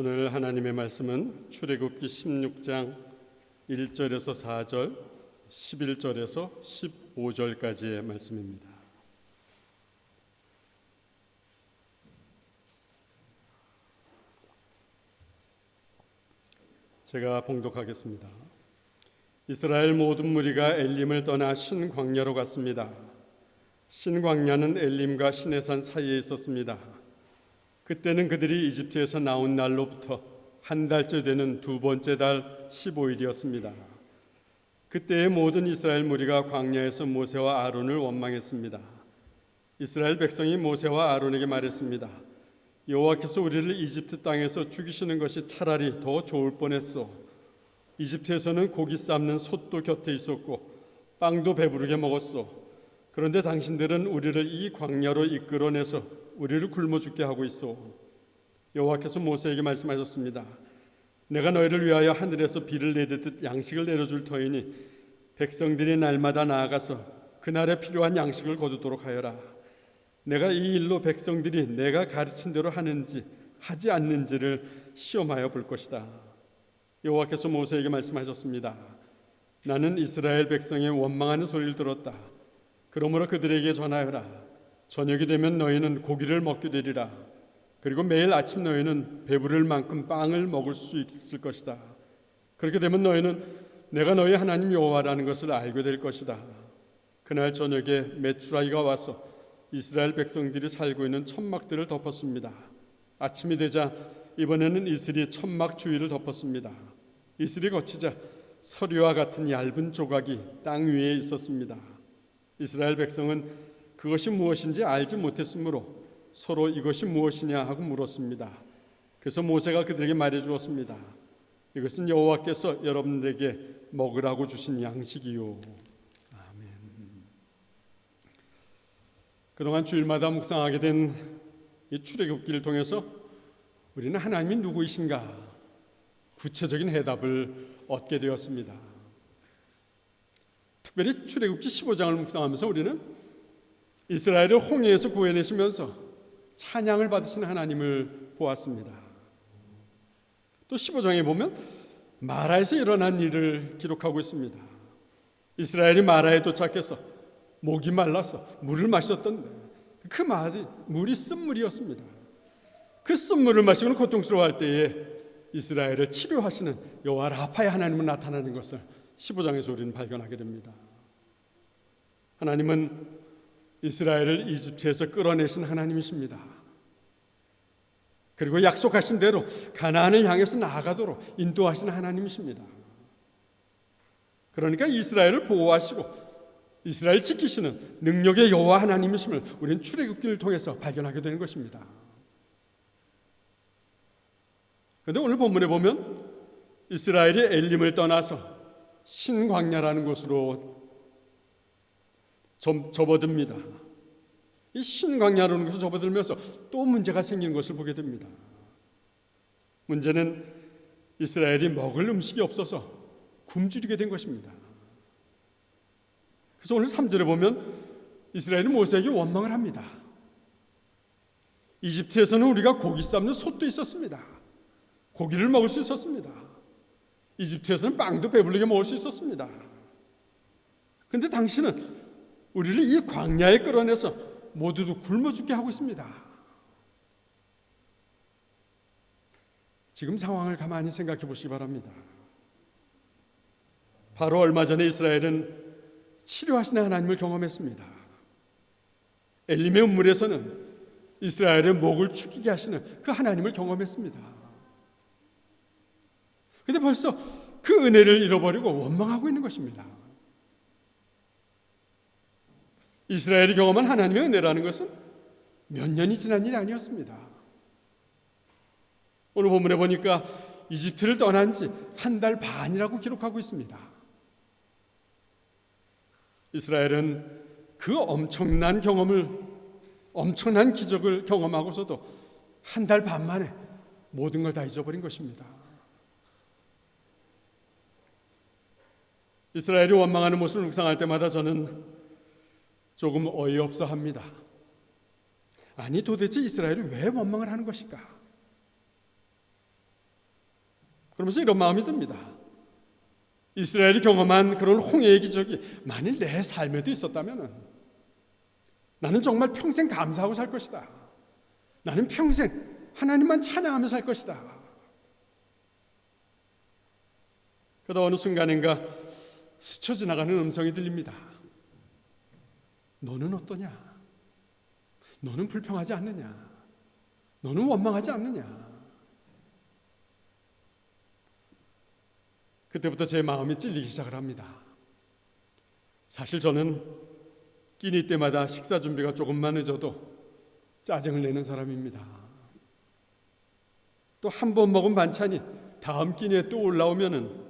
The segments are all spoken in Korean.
오늘 하나님의 말씀은 출애굽기 16장 1절에서 4절, 11절에서 15절까지의 말씀입니다. 제가 봉독하겠습니다. 이스라엘 모든 무리가 엘림을 떠나 신광야로 갔습니다. 신광야는 엘림과 시내산 사이에 있었습니다. 그때는 그들이 이집트에서 나온 날로부터 한 달째 되는 두 번째 달 15일이었습니다. 그때의 모든 이스라엘 무리가 광야에서 모세와 아론을 원망했습니다. 이스라엘 백성이 모세와 아론에게 말했습니다. 여호와께서 우리를 이집트 땅에서 죽이시는 것이 차라리 더 좋을 뻔했소. 이집트에서는 고기 삶는 솥도 곁에 있었고 빵도 배부르게 먹었소. 그런데 당신들은 우리를 이 광야로 이끌어내서 우리를 굶어 죽게 하고 있어. 여호와께서 모세에게 말씀하셨습니다. 내가 너희를 위하여 하늘에서 비를 내듯 양식을 내려줄 터이니 백성들이 날마다 나아가서 그날에 필요한 양식을 거두도록 하여라. 내가 이 일로 백성들이 내가 가르친 대로 하는지 하지 않는지를 시험하여 볼 것이다. 여호와께서 모세에게 말씀하셨습니다. 나는 이스라엘 백성의 원망하는 소리를 들었다. 그러므로 그들에게 전하여라. 저녁이 되면 너희는 고기를 먹게 되리라. 그리고 매일 아침 너희는 배부를 만큼 빵을 먹을 수 있을 것이다. 그렇게 되면 너희는 내가 너희 하나님 여호와라는 것을 알게 될 것이다. 그날 저녁에 메추라기가 와서 이스라엘 백성들이 살고 있는 천막들을 덮었습니다. 아침이 되자 이번에는 이슬이 천막 주위를 덮었습니다. 이슬이 거치자 서리와 같은 얇은 조각이 땅 위에 있었습니다. 이스라엘 백성은 그것이 무엇인지 알지 못했으므로 서로 이것이 무엇이냐 하고 물었습니다. 그래서 모세가 그들에게 말해 주었습니다. 이것은 여호와께서 여러분들에게 먹으라고 주신 양식이요. 그동안 주일마다 묵상하게 된 이 출애굽기를 통해서 우리는 하나님이 누구이신가 구체적인 해답을 얻게 되었습니다. 특별히 출애굽기 15장을 묵상하면서 우리는 이스라엘을 홍해에서 구해내시면서 찬양을 받으신 하나님을 보았습니다. 또 15장에 보면 마라에서 일어난 일을 기록하고 있습니다. 이스라엘이 마라에 도착해서 목이 말라서 물을 마셨던 그 말이 물이 쓴물이었습니다. 그 쓴물을 마시고는 고통스러워할 때에 이스라엘을 치료하시는 여호와 라파의 하나님은 나타나는 것을 15장에서 우리는 발견하게 됩니다. 하나님은 이스라엘을 이집트에서 끌어내신 하나님이십니다. 그리고 약속하신 대로 가나안을 향해서 나아가도록 인도하신 하나님이십니다. 그러니까 이스라엘을 보호하시고 이스라엘 지키시는 능력의 여호와 하나님이심을 우리는 출애굽기를 통해서 발견하게 되는 것입니다. 그런데 오늘 본문에 보면 이스라엘이 엘림을 떠나서 신광야라는 곳으로 접어듭니다. 이 신광야라는 곳을 접어들면서 또 문제가 생기는 것을 보게 됩니다. 문제는 이스라엘이 먹을 음식이 없어서 굶주리게 된 것입니다. 그래서 오늘 3절에 보면 이스라엘이 모세에게 원망을 합니다. 이집트에서는 우리가 고기 삶는 솥도 있었습니다. 고기를 먹을 수 있었습니다. 이집트에서는 빵도 배불리게 먹을 수 있었습니다. 근데 당신은 우리를 이 광야에 끌어내서 모두도 굶어 죽게 하고 있습니다. 지금 상황을 가만히 생각해 보시기 바랍니다. 바로 얼마 전에 이스라엘은 치료하시는 하나님을 경험했습니다. 엘림의 운물에서는 이스라엘의 목을 축이게 하시는 그 하나님을 경험했습니다. 근데 벌써 그 은혜를 잃어버리고 원망하고 있는 것입니다. 이스라엘이 경험한 하나님의 은혜라는 것은 몇 년이 지난 일이 아니었습니다. 오늘 본문에 보니까 이집트를 떠난 지 한 달 반이라고 기록하고 있습니다. 이스라엘은 그 엄청난 경험을 엄청난 기적을 경험하고서도 한 달 반 만에 모든 걸 다 잊어버린 것입니다. 이스라엘이 원망하는 모습을 묵상할 때마다 저는 조금 어이없어 합니다. 아니 도대체 이스라엘이 왜 원망을 하는 것일까? 그러면서 이런 마음이 듭니다. 이스라엘이 경험한 그런 홍해의 기적이 만일 내 삶에도 있었다면 나는 정말 평생 감사하고 살 것이다. 나는 평생 하나님만 찬양하며 살 것이다. 그러다 어느 순간인가 스쳐 지나가는 음성이 들립니다. 너는 어떠냐? 너는 불평하지 않느냐? 너는 원망하지 않느냐? 그때부터 제 마음이 찔리기 시작을 합니다. 사실 저는 끼니 때마다 식사 준비가 조금만 늦어도 짜증을 내는 사람입니다. 또 한 번 먹은 반찬이 다음 끼니에 또 올라오면은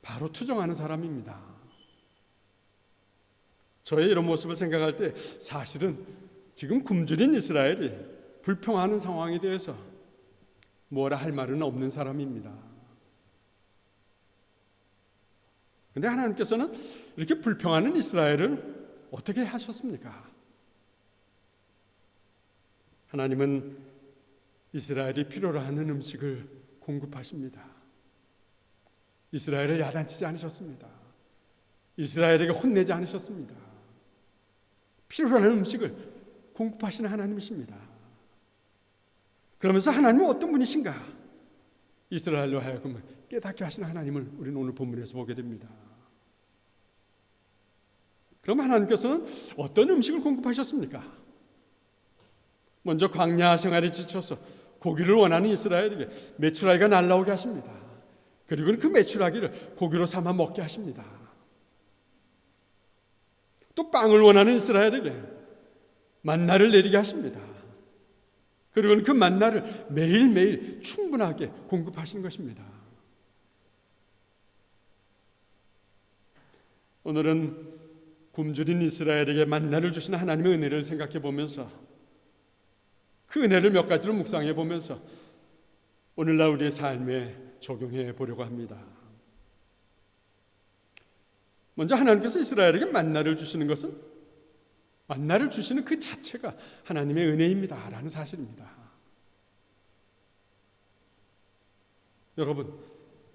바로 투정하는 사람입니다. 저의 이런 모습을 생각할 때 사실은 지금 굶주린 이스라엘이 불평하는 상황에 대해서 뭐라 할 말은 없는 사람입니다. 근데 하나님께서는 이렇게 불평하는 이스라엘을 어떻게 하셨습니까? 하나님은 이스라엘이 필요로 하는 음식을 공급하십니다. 이스라엘을 야단치지 않으셨습니다. 이스라엘에게 혼내지 않으셨습니다. 필요로 하는 음식을 공급하시는 하나님이십니다. 그러면서 하나님은 어떤 분이신가? 이스라엘로 하여금 깨닫게 하시는 하나님을 우리는 오늘 본문에서 보게 됩니다. 그럼 하나님께서는 어떤 음식을 공급하셨습니까? 먼저 광야 생활에 지쳐서 고기를 원하는 이스라엘에게 메추라기가 날라오게 하십니다. 그리고는 그 메추라기를 고기로 삼아 먹게 하십니다. 또 빵을 원하는 이스라엘에게 만나를 내리게 하십니다. 그리고는 그 만나를 매일매일 충분하게 공급하시는 것입니다. 오늘은 굶주린 이스라엘에게 만나를 주신 하나님의 은혜를 생각해 보면서 그 은혜를 몇 가지로 묵상해 보면서 오늘날 우리의 삶에 적용해 보려고 합니다. 먼저 하나님께서 이스라엘에게 만나를 주시는 것은 만나를 주시는 그 자체가 하나님의 은혜입니다라는 사실입니다. 여러분,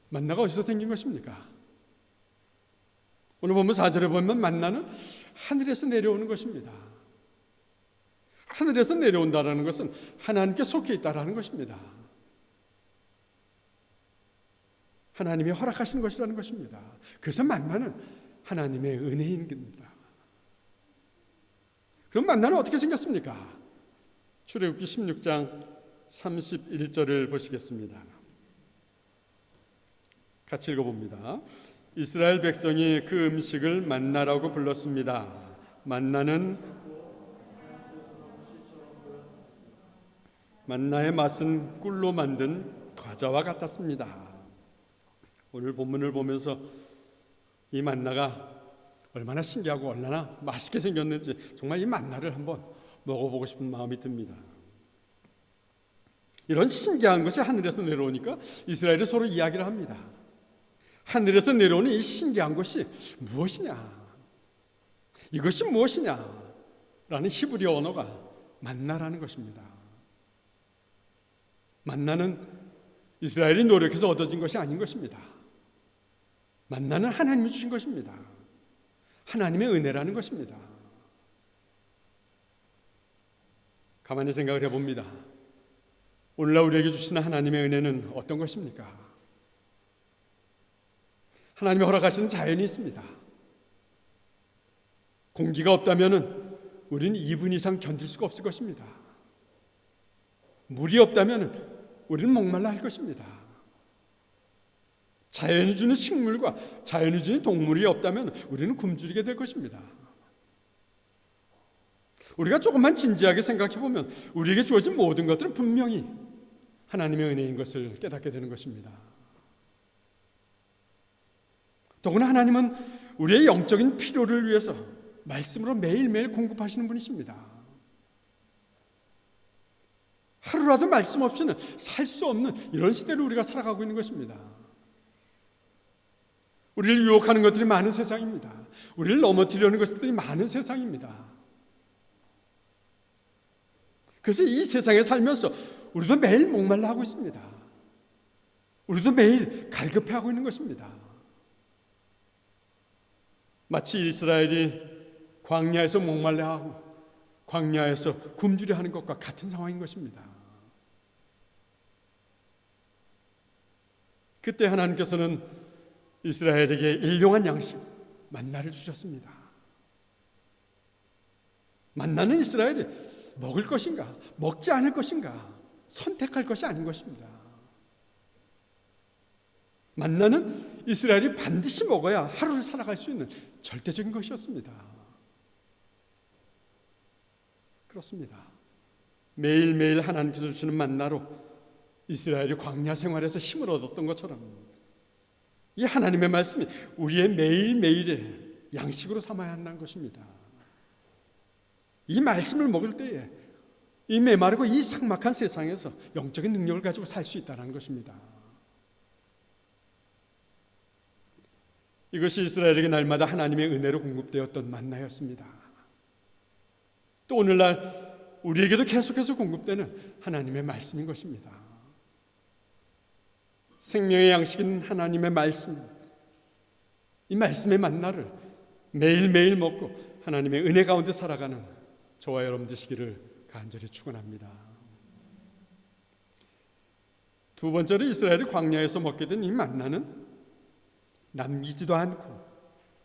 만나가 어디서 생긴 것입니까? 오늘 보면 4절에 보면 만나는 하늘에서 내려오는 것입니다. 하늘에서 내려온다라는 것은 하나님께 속해 있다라는 것입니다. 하나님이 허락하신 것이라는 것입니다. 그래서 만나는 하나님의 은혜인 겁니다. 그럼 만나는 어떻게 생겼습니까? 출애굽기 16장 31절을 보시겠습니다. 같이 읽어봅니다. 이스라엘 백성이 그 음식을 만나라고 불렀습니다. 만나는 만나의 맛은 꿀로 만든 과자와 같았습니다. 오늘 본문을 보면서 이 만나가 얼마나 신기하고 얼마나 맛있게 생겼는지 정말 이 만나를 한번 먹어보고 싶은 마음이 듭니다. 이런 신기한 것이 하늘에서 내려오니까 이스라엘이 서로 이야기를 합니다. 하늘에서 내려오는 이 신기한 것이 무엇이냐? 이것이 무엇이냐? 라는 히브리어 언어가 만나라는 것입니다. 만나는 이스라엘이 노력해서 얻어진 것이 아닌 것입니다. 만나는 하나님이 주신 것입니다. 하나님의 은혜라는 것입니다. 가만히 생각을 해봅니다. 오늘날 우리에게 주시는 하나님의 은혜는 어떤 것입니까? 하나님이 허락하시는 자연이 있습니다. 공기가 없다면 우리는 2분 이상 견딜 수가 없을 것입니다. 물이 없다면 우리는 목말라 할 것입니다. 자연이 주는 식물과 자연이 주는 동물이 없다면 우리는 굶주리게 될 것입니다. 우리가 조금만 진지하게 생각해 보면 우리에게 주어진 모든 것들은 분명히 하나님의 은혜인 것을 깨닫게 되는 것입니다. 더구나 하나님은 우리의 영적인 필요를 위해서 말씀으로 매일매일 공급하시는 분이십니다. 하루라도 말씀 없이는 살 수 없는 이런 시대를 우리가 살아가고 있는 것입니다. 우리를 유혹하는 것들이 많은 세상입니다. 우리를 넘어뜨리려는 것들이 많은 세상입니다. 그래서 이 세상에 살면서 우리도 매일 목말라 하고 있습니다. 우리도 매일 갈급해 하고 있는 것입니다. 마치 이스라엘이 광야에서 목말라 하고 광야에서 굶주려 하는 것과 같은 상황인 것입니다. 그때 하나님께서는 이스라엘에게 일용한 양식 만나를 주셨습니다. 만나는 이스라엘이 먹을 것인가, 먹지 않을 것인가 선택할 것이 아닌 것입니다. 만나는 이스라엘이 반드시 먹어야 하루를 살아갈 수 있는 절대적인 것이었습니다. 그렇습니다. 매일매일 하나님께서 주시는 만나로 이스라엘이 광야 생활에서 힘을 얻었던 것처럼 이 하나님의 말씀이 우리의 매일매일의 양식으로 삼아야 한다는 것입니다. 이 말씀을 먹을 때에 이 메마르고 이 삭막한 세상에서 영적인 능력을 가지고 살 수 있다는 것입니다. 이것이 이스라엘에게 날마다 하나님의 은혜로 공급되었던 만나였습니다. 또 오늘날 우리에게도 계속해서 공급되는 하나님의 말씀인 것입니다. 생명의 양식인 하나님의 말씀, 이 말씀의 만나를 매일매일 먹고 하나님의 은혜 가운데 살아가는 저와 여러분 되시기를 간절히 축원합니다. 두 번째로 이스라엘이 광야에서 먹게 된 이 만나는 남기지도 않고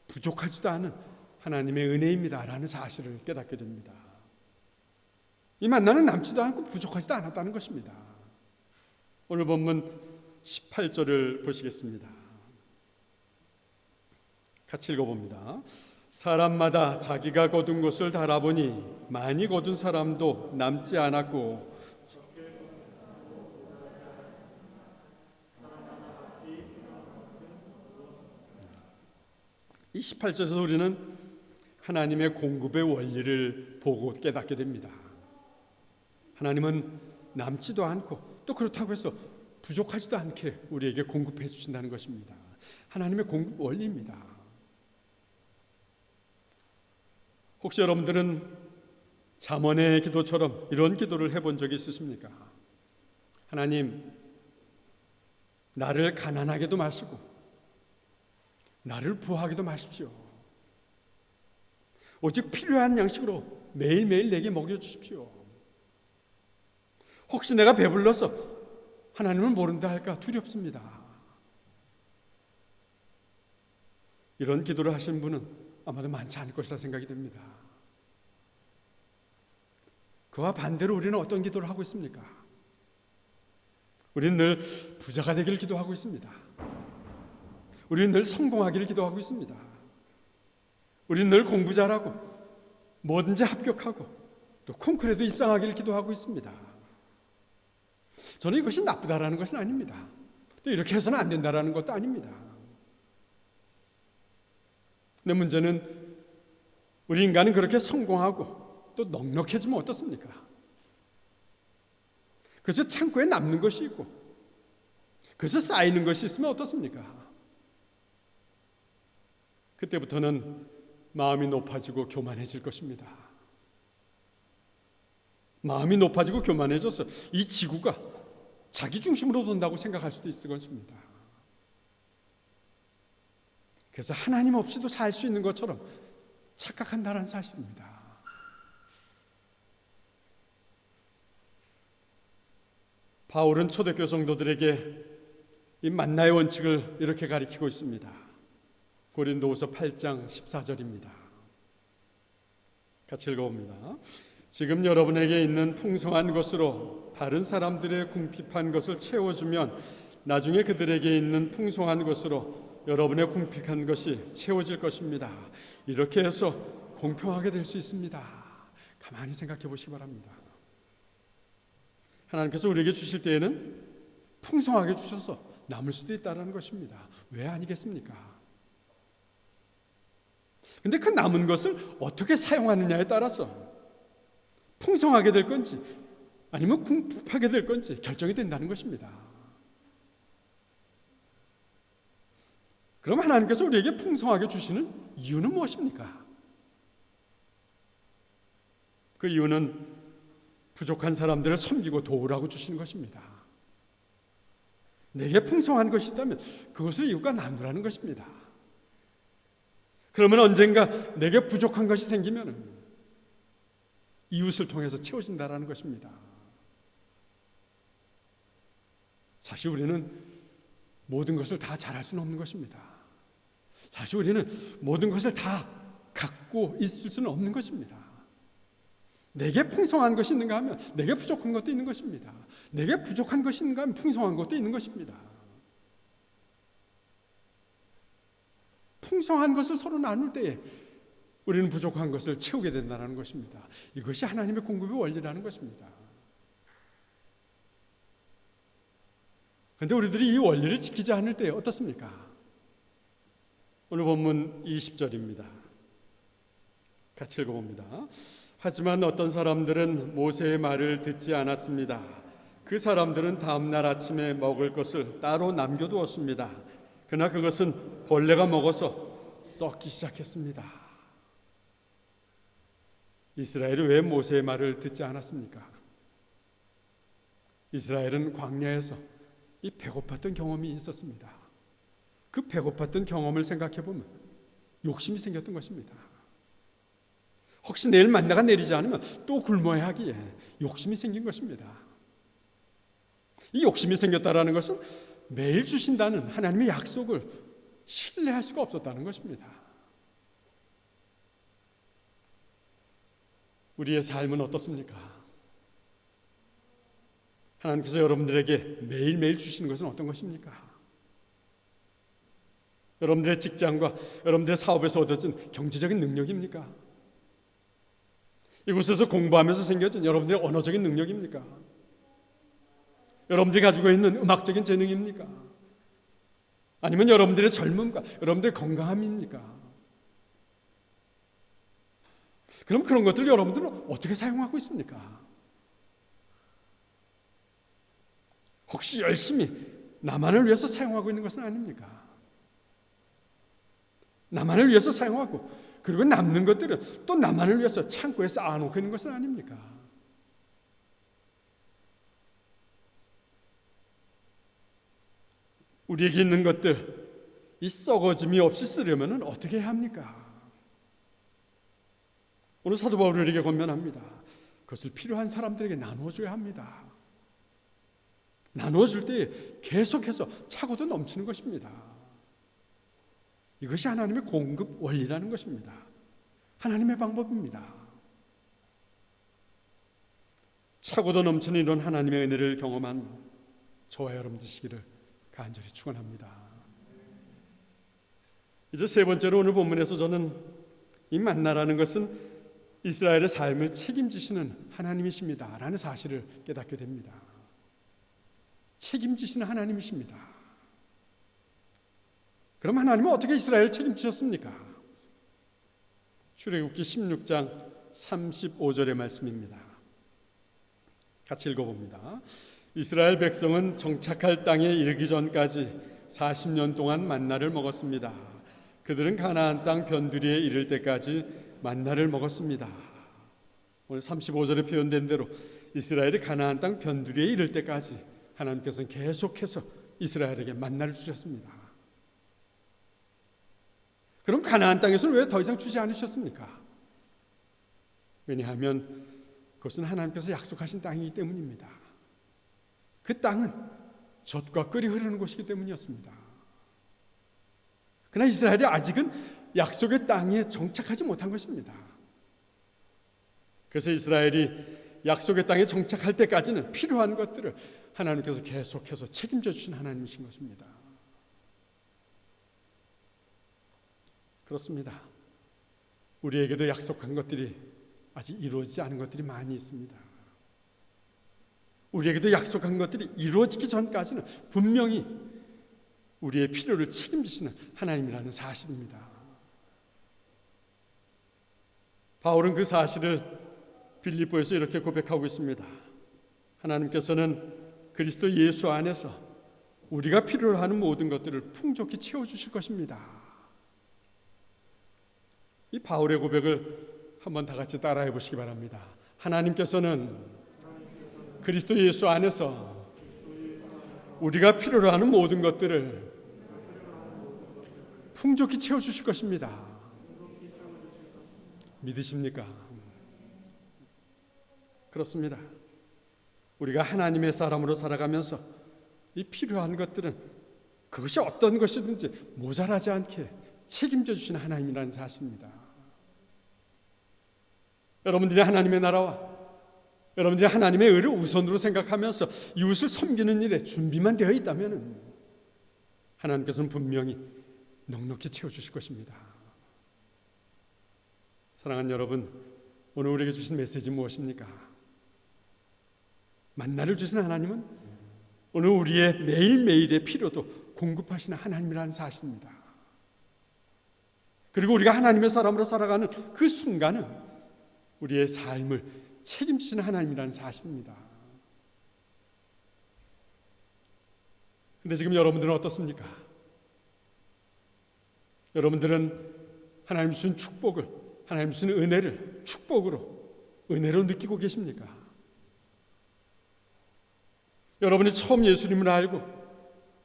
부족하지도 않은 하나님의 은혜입니다라는 사실을 깨닫게 됩니다. 이 만나는 남지도 않고 부족하지도 않았다는 것입니다. 오늘 본문 18절을 보시겠습니다. 같이 읽어봅니다. 사람마다 자기가 거둔 것을 달아보니 많이 거둔 사람도 남지 않았고 이 18절에서 우리는 하나님의 공급의 원리를 보고 깨닫게 됩니다. 하나님은 남지도 않고 또 그렇다고 해서 부족하지도 않게 우리에게 공급해 주신다는 것입니다. 하나님의 공급 원리입니다. 혹시 여러분들은 잠언의 기도처럼 이런 기도를 해본 적이 있으십니까? 하나님, 나를 가난하게도 마시고 나를 부하게도 마십시오. 오직 필요한 양식으로 매일매일 내게 먹여주십시오. 혹시 내가 배불러서 하나님을 모른다 할까 두렵습니다. 이런 기도를 하신 분은 아마도 많지 않을 것이라 생각이 됩니다. 그와 반대로 우리는 어떤 기도를 하고 있습니까? 우리는 늘 부자가 되기를 기도하고 있습니다. 우리는 늘 성공하기를 기도하고 있습니다. 우리는 늘 공부 잘하고 뭐든지 합격하고 또 콩쿠르에도 입상하기를 기도하고 있습니다. 저는 이것이 나쁘다라는 것은 아닙니다. 또 이렇게 해서는 안 된다라는 것도 아닙니다. 근데 문제는 우리 인간은 그렇게 성공하고 또 넉넉해지면 어떻습니까? 그래서 창고에 남는 것이 있고 그래서 쌓이는 것이 있으면 어떻습니까? 그때부터는 마음이 높아지고 교만해질 것입니다. 마음이 높아지고 교만해져서 이 지구가 자기 중심으로 돈다고 생각할 수도 있을 것입니다. 그래서 하나님 없이도 살 수 있는 것처럼 착각한다는 사실입니다. 바울은 초대교 성도들에게 이 만나의 원칙을 이렇게 가리키고 있습니다. 고린도후서 8장 14절입니다. 같이 읽어봅니다. 지금 여러분에게 있는 풍성한 것으로 다른 사람들의 궁핍한 것을 채워주면 나중에 그들에게 있는 풍성한 것으로 여러분의 궁핍한 것이 채워질 것입니다. 이렇게 해서 공평하게 될 수 있습니다. 가만히 생각해 보시기 바랍니다. 하나님께서 우리에게 주실 때에는 풍성하게 주셔서 남을 수도 있다는 것입니다. 왜 아니겠습니까? 근데 그 남은 것을 어떻게 사용하느냐에 따라서 풍성하게 될 건지 아니면 궁핍하게 될 건지 결정이 된다는 것입니다. 그럼 하나님께서 우리에게 풍성하게 주시는 이유는 무엇입니까? 그 이유는 부족한 사람들을 섬기고 도우라고 주시는 것입니다. 내게 풍성한 것이 있다면 그것을 이웃과 나누라는 것입니다. 그러면 언젠가 내게 부족한 것이 생기면 이웃을 통해서 채워진다라는 것입니다. 사실 우리는 모든 것을 다 잘할 수는 없는 것입니다. 사실 우리는 모든 것을 다 갖고 있을 수는 없는 것입니다. 내게 풍성한 것이 있는가 하면 내게 부족한 것도 있는 것입니다. 내게 부족한 것이 있는가 하면 풍성한 것도 있는 것입니다. 풍성한 것을 서로 나눌 때에 우리는 부족한 것을 채우게 된다는 것입니다. 이것이 하나님의 공급의 원리라는 것입니다. 그런데 우리들이 이 원리를 지키지 않을 때 어떻습니까? 오늘 본문 20절입니다. 같이 읽어봅니다. 하지만 어떤 사람들은 모세의 말을 듣지 않았습니다. 그 사람들은 다음날 아침에 먹을 것을 따로 남겨두었습니다. 그러나 그것은 벌레가 먹어서 썩기 시작했습니다. 이스라엘이 왜 모세의 말을 듣지 않았습니까? 이스라엘은 광야에서 이 배고팠던 경험이 있었습니다. 그 배고팠던 경험을 생각해 보면 욕심이 생겼던 것입니다. 혹시 내일 만나가 내리지 않으면 또 굶어야 하기에 욕심이 생긴 것입니다. 이 욕심이 생겼다라는 것은 매일 주신다는 하나님의 약속을 신뢰할 수가 없었다는 것입니다. 우리의 삶은 어떻습니까? 하나님께서 여러분들에게 매일매일 주시는 것은 어떤 것입니까? 여러분들의 직장과 여러분들의 사업에서 얻어진 경제적인 능력입니까? 이곳에서 공부하면서 생겨진 여러분들의 언어적인 능력입니까? 여러분들이 가지고 있는 음악적인 재능입니까? 아니면 여러분들의 젊음과 여러분들의 건강함입니까? 그럼 그런 것들 여러분들은 어떻게 사용하고 있습니까? 혹시 열심히 나만을 위해서 사용하고 있는 것은 아닙니까? 나만을 위해서 사용하고 그리고 남는 것들은 또 나만을 위해서 창고에 쌓아놓고 있는 것은 아닙니까? 우리에게 있는 것들 이 썩어짐이 없이 쓰려면 어떻게 해야 합니까? 오늘 사도 바울에게 권면합니다. 그것을 필요한 사람들에게 나누어줘야 합니다. 나누어줄 때 계속해서 차고도 넘치는 것입니다. 이것이 하나님의 공급 원리라는 것입니다. 하나님의 방법입니다. 차고도 넘치는 이런 하나님의 은혜를 경험한 저와 여러분 되시기를 간절히 축원합니다. 이제 세 번째로 오늘 본문에서 저는 이 만나라는 것은 이스라엘의 삶을 책임지시는 하나님이십니다 라는 사실을 깨닫게 됩니다. 책임지시는 하나님이십니다. 그럼 하나님은 어떻게 이스라엘을 책임지셨습니까? 출애굽기 16장 35절의 말씀입니다. 같이 읽어봅니다. 이스라엘 백성은 정착할 땅에 이르기 전까지 40년 동안 만나를 먹었습니다. 그들은 가나안 땅 변두리에 이를 때까지 만나를 먹었습니다. 오늘 35절에 표현된 대로 이스라엘이 가나안 땅 변두리에 이를 때까지 하나님께서는 계속해서 이스라엘에게 만나를 주셨습니다. 그럼 가나안 땅에서는 왜 더 이상 주지 않으셨습니까? 왜냐하면 그것은 하나님께서 약속하신 땅이기 때문입니다. 그 땅은 젖과 끓이 흐르는 곳이기 때문이었습니다. 그러나 이스라엘이 아직은 약속의 땅에 정착하지 못한 것입니다. 그래서 이스라엘이 약속의 땅에 정착할 때까지는 필요한 것들을 하나님께서 계속해서 책임져 주신 하나님이신 것입니다. 그렇습니다. 우리에게도 약속한 것들이 아직 이루어지지 않은 것들이 많이 있습니다. 우리에게도 약속한 것들이 이루어지기 전까지는 분명히 우리의 필요를 책임지시는 하나님이라는 사실입니다. 바울은 그 사실을 빌립보에서 이렇게 고백하고 있습니다. 하나님께서는 그리스도 예수 안에서 우리가 필요로 하는 모든 것들을 풍족히 채워 주실 것입니다. 이 바울의 고백을 한번 다 같이 따라해 보시기 바랍니다. 하나님께서는 그리스도 예수 안에서 우리가 필요로 하는 모든 것들을 풍족히 채워 주실 것입니다. 믿으십니까? 그렇습니다. 우리가 하나님의 사람으로 살아가면서 이 필요한 것들은 그것이 어떤 것이든지 모자라지 않게 책임져 주시는 하나님이라는 사실입니다. 여러분들이 하나님의 나라와 여러분들이 하나님의 의를 우선으로 생각하면서 이웃을 섬기는 일에 준비만 되어 있다면 하나님께서는 분명히 넉넉히 채워주실 것입니다. 사랑하는 여러분, 오늘 우리에게 주신 메시지 무엇입니까? 만나를 주신 하나님은 오늘 우리의 매일매일의 필요도 공급하시는 하나님이라는 사실입니다. 그리고 우리가 하나님의 사람으로 살아가는 그 순간은 우리의 삶을 책임지는 하나님이라는 사실입니다. 근데 지금 여러분들은 어떻습니까? 여러분들은 하나님 주신 축복을, 하나님 주신 은혜를 축복으로, 은혜로 느끼고 계십니까? 여러분이 처음 예수님을 알고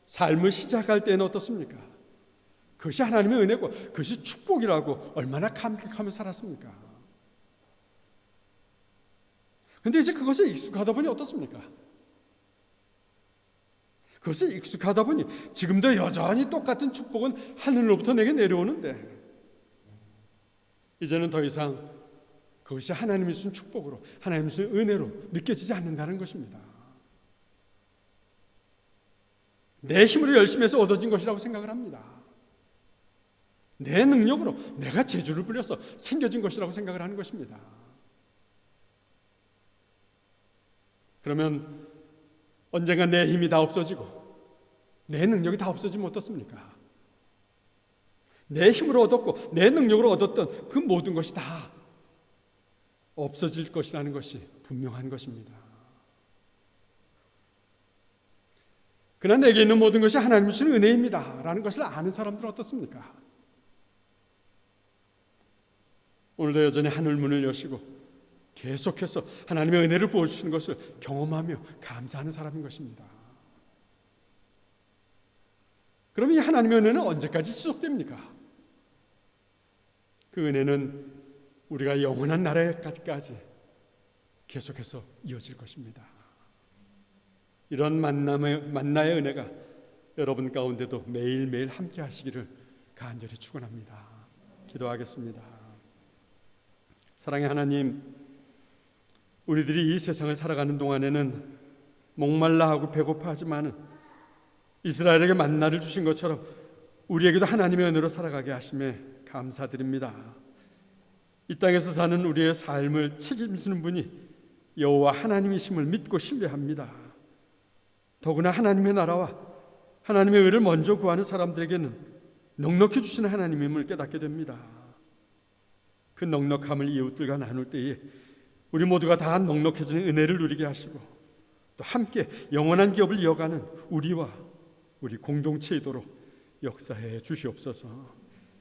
삶을 시작할 때는 어떻습니까? 그것이 하나님의 은혜고 그것이 축복이라고 얼마나 감격하며 살았습니까? 근데 이제 그것에 익숙하다 보니 어떻습니까? 그것에 익숙하다 보니 지금도 여전히 똑같은 축복은 하늘로부터 내게 내려오는데 이제는 더 이상 그것이 하나님이 주신 축복으로 하나님이 주신 은혜로 느껴지지 않는다는 것입니다. 내 힘으로 열심히 해서 얻어진 것이라고 생각을 합니다. 내 능력으로 내가 재주를 부려서 생겨진 것이라고 생각을 하는 것입니다. 그러면 언젠가 내 힘이 다 없어지고 내 능력이 다 없어지면 어떻습니까? 내 힘으로 얻었고 내 능력으로 얻었던 그 모든 것이 다 없어질 것이라는 것이 분명한 것입니다. 그러나 내게 있는 모든 것이 하나님 주신 은혜입니다. 라는 것을 아는 사람들은 어떻습니까? 오늘도 여전히 하늘 문을 여시고 계속해서 하나님의 은혜를 부어주시는 것을 경험하며 감사하는 사람인 것입니다. 그럼 이 하나님의 은혜는 언제까지 지속됩니까? 그 은혜는 우리가 영원한 나라에까지 계속해서 이어질 것입니다. 이런 만남의 만나의 은혜가 여러분 가운데도 매일매일 함께 하시기를 간절히 축원합니다. 기도하겠습니다. 사랑의 하나님, 우리들이 이 세상을 살아가는 동안에는 목말라 하고 배고파하지만은 이스라엘에게 만나를 주신 것처럼 우리에게도 하나님의 은혜로 살아가게 하심에 감사드립니다. 이 땅에서 사는 우리의 삶을 책임지는 분이 여호와 하나님이심을 믿고 신뢰합니다. 더구나 하나님의 나라와 하나님의 의를 먼저 구하는 사람들에게는 넉넉히 주시는 하나님임을 깨닫게 됩니다. 그 넉넉함을 이웃들과 나눌 때에 우리 모두가 다 넉넉해지는 은혜를 누리게 하시고 또 함께 영원한 기업을 이어가는 우리와 우리 공동체이도록 역사해 주시옵소서.